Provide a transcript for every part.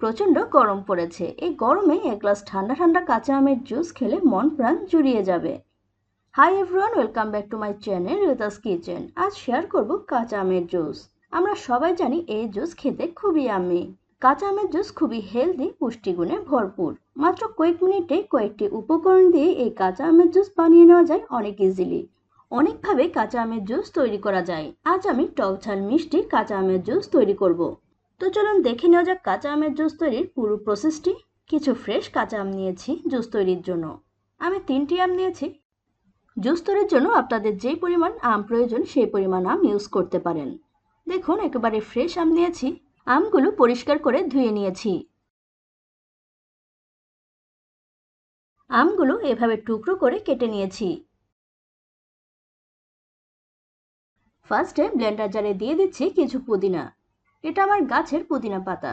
প্রচণ্ড গরম পড়েছে। এই গরমে এক গ্লাস ঠান্ডা ঠান্ডা কাঁচা আমের জুস খেলে মন প্রাণ জুড়িয়ে যাবে। Hi everyone welcome back to my channel Rita's kitchen আজ শেয়ার করব কাঁচা আমের জুস। আমরা সবাই জানি এই জুস খেতে খুবই আমি কাঁচা আমের জুস খুবই হেলদি পুষ্টিগুণে ভরপুর। মাত্র কয়েক মিনিটে কয়েকটি উপকরণ দিয়ে এই কাঁচা আমের জুস বানিয়ে নেওয়া যায় অনেক ইজিলি অনেকভাবে কাঁচা আমের জুস তৈরি করা যায়। আজ আমি টক ঝাল মিষ্টি কাঁচা আমের জুস তৈরি করব। তো চলুন দেখে নেওয়া যাক কাঁচা আমের জুস তৈরির পুরো প্রসেসটি কিছু ফ্রেশ কাঁচা আম নিয়েছি জুস তৈরির জন্য। আমি তিনটি আম নিয়েছি। জুস তৈরির জন্য আপনাদের যেই পরিমাণ আম প্রয়োজন সেই পরিমাণ আম ইউজ করতে পারেন। দেখুন, একেবারে ফ্রেশ আম নিয়েছি। আমগুলো পরিষ্কার করে ধুয়ে নিয়েছি। আমগুলো এভাবে টুকরো করে কেটে নিয়েছি। ফার্স্টে ব্লেন্ডার জারে দিয়ে দিচ্ছি কিছু পুদিনা। এটা আমার গাছের পুদিনা পাতা।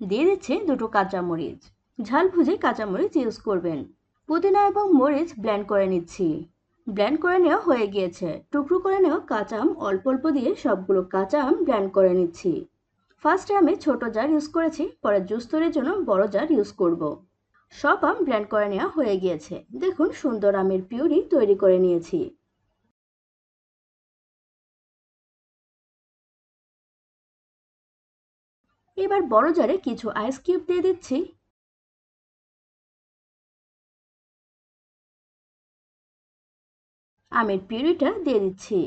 দিয়ে দিচ্ছে দুটো কাঁচামরিচ। ঝাল ভুজে কাঁচামরিচ ইউজ করবেন। পুদিনা এবং মরিচ ব্লেন্ড করে নিচ্ছি। ব্লেন্ড করে নেওয়া হয়ে গিয়েছে। টুকরো করে নেওয়া কাঁচা আম অল্প অল্প দিয়ে সবগুলো কাঁচা আম ব্লেন্ড করে নিচ্ছি। ফার্স্টে আমি ছোট জার ইউজ করেছি, পরে জুস তৈরির জন্য বড় জার ইউজ করব। সব আম ব্লেন্ড করে নেওয়া হয়ে গিয়েছে। দেখুন সুন্দর আমের পিউরি তৈরি করে নিয়েছি। এবার বড় জারে কিছু আইস কিউব দিয়ে দিচ্ছি। আমের পিউরিটা দিয়ে দিচ্ছি।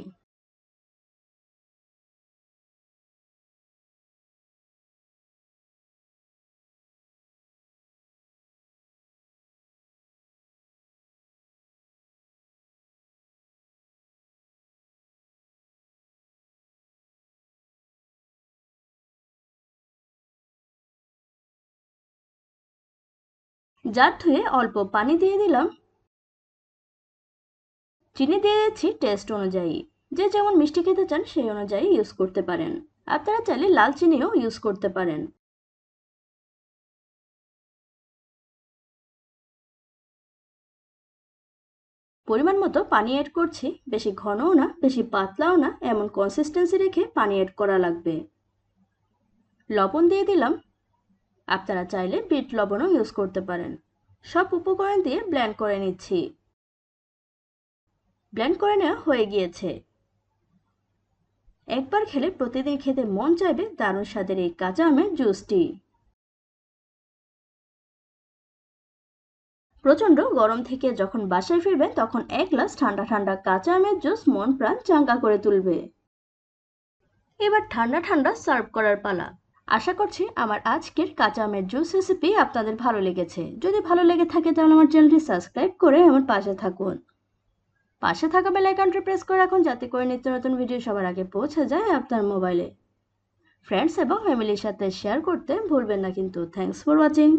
জার ধুয়ে অল্প পানি দিয়ে দিলাম। চিনি দিয়ে দিচ্ছি টেস্ট অনুযায়ী। যে যেমন মিষ্টি খেতে চান সেই অনুযায়ী ইউজ করতে পারেন। আপনারা চাইলে লাল চিনিও ইউজ করতে পারেন। পরিমাণ মতো পানি অ্যাড করছি। বেশি ঘনও না, বেশি পাতলাও না, এমন কনসিস্টেন্সি রেখে পানি অ্যাড করা লাগবে। লবণ দিয়ে দিলাম। আপনারা চাইলে বিট লবণও ইউজ করতে পারেন। সব উপকরণ দিয়ে ব্ল্যান্ড করে নিচ্ছি। ব্ল্যান্ড করে নেওয়া হয়ে গিয়েছে। একবার খেলে প্রতিদিন খেতে মন চাইবে দারুণ স্বাদের এই কাঁচা আমের জুসটি প্রচণ্ড গরম থেকে যখন বাসায় ফিরবেন তখন এক গ্লাস ঠান্ডা ঠান্ডা কাঁচা আমের জুস মন প্রাণ চাঙ্গা করে তুলবে। এবার ঠান্ডা ঠান্ডা সার্ভ করার পালা। আশা করছি আমার আজকের কাঁচা আমের জুস রেসিপি আপনাদের ভালো লেগেছে। যদি ভালো লেগে থাকে তাহলে আমার চ্যানেলটি সাবস্ক্রাইব করে আমার পাশে থাকুন। পাশে থাকা বেল আইকনটি প্রেস করে রাখুন যাতে করে নিত্য নতুন ভিডিও সবার আগে পৌঁছে যায় আপনার মোবাইলে ফ্রেন্ডস এবং ফ্যামিলির সাথে শেয়ার করতে ভুলবেন না কিন্তু থ্যাংকস ফর ওয়াচিং